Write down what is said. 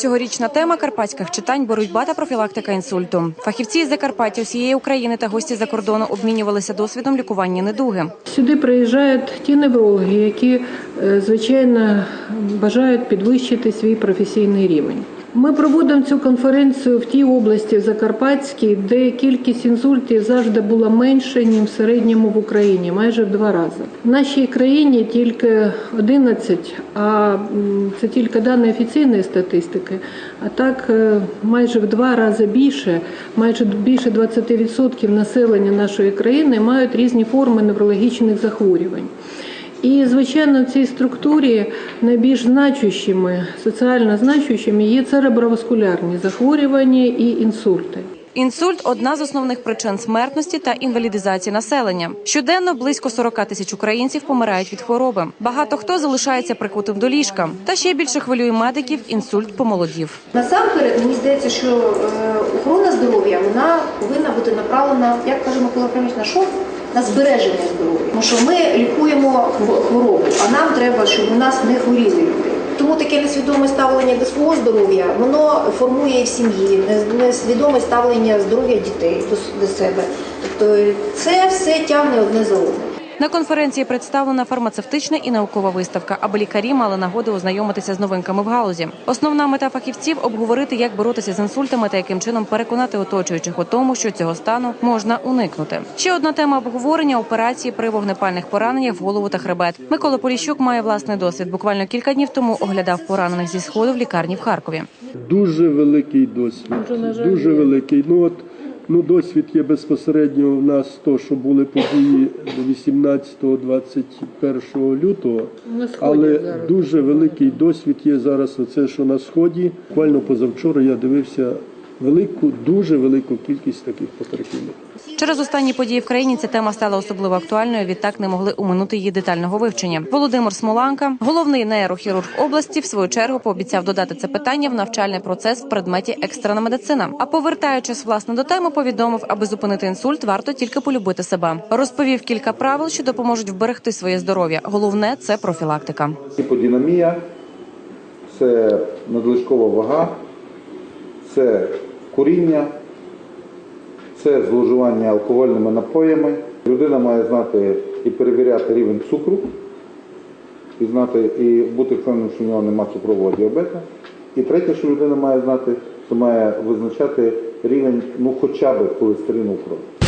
Цьогорічна тема карпатських читань боротьба та профілактика інсульту. Фахівці з Закарпаття усієї України та гості за кордону обмінювалися досвідом лікування недуги. Сюди приїжджають ті неврологи, які е, звичайно бажають підвищити свій професійний рівень. Ми проводимо цю конференцію в тій області в Закарпатській, де кількість інсультів завжди була менше, ніж в середньому в Україні, майже в два рази. В нашій країні тільки 11, а це тільки дані офіційної статистики. А так е, майже в два рази більше, майже більше 20% населення нашої країни мають різні форми неврологічних захворювань. І, звичайно, в цій структурі найбільш значущими, соціально значущими є цереброваскулярні захворювання і інсульти. Інсульт одна з основних причин смертності та інвалідизації населення. Щоденно близько 40 тисяч українців помирають від хвороби. Багато хто залишається прикутим до ліжка. Та ще більше хвилює медиків. Інсульт помолодів. Насамперед, мені здається, що е, охорона здоров'я вона повинна бути направлена, як каже Микола Фремович, на що? На збереження здоров'я. Тому що ми лікуємо хворобу, а нам треба, щоб у нас не хворіли люди. Тому таке несвідоме ставлення до свого здоров'я воно формує і в сім'ї, несвідоме ставлення здоров'я дітей до, себе. Тобто це все тягне одне за одним. На конференції представлена фармацевтична і наукова виставка, аби лікарі мали нагоду ознайомитися з новинками в галузі. Основна мета фахівців обговорити, як боротися з інсультами та яким чином переконати оточуючих у тому, що цього стану можна уникнути. Ще одна тема обговорення операції при вогнепальних пораненнях в голову та хребет. Микола Поліщук має власний досвід. Буквально кілька днів тому оглядав поранених зі сходу в лікарні в Харкові. Дуже великий досвід. Дуже, великий. Ну от ну досвід є безпосередньо в нас то, що були події 18-21 лютого. Але дуже великий досвід є зараз. Оце що на сході. Буквально позавчора я дивився велику, дуже велику кількість таких потерпілих. Через останні події в країні ця тема стала особливо актуальною. Відтак не могли уминути її детального вивчення. Володимир Смоланка, головний нейрохірург області, в свою чергу пообіцяв додати це питання в навчальний процес в предметі екстрена медицина. А повертаючись власне до теми, повідомив, аби зупинити інсульт, варто тільки полюбити себе. Розповів кілька правил, що допоможуть вберегти своє здоров'я. Головне це профілактика. Гіподінамія це надлишкова вага, це куріння, це зловживання алкогольними напоями. Людина має знати і перевіряти рівень цукру, і знати, і бути впевненим, що в нього немає цукрового діабета. І третє, що людина має знати, це має визначати рівень ну, хоча б холестерину в крові.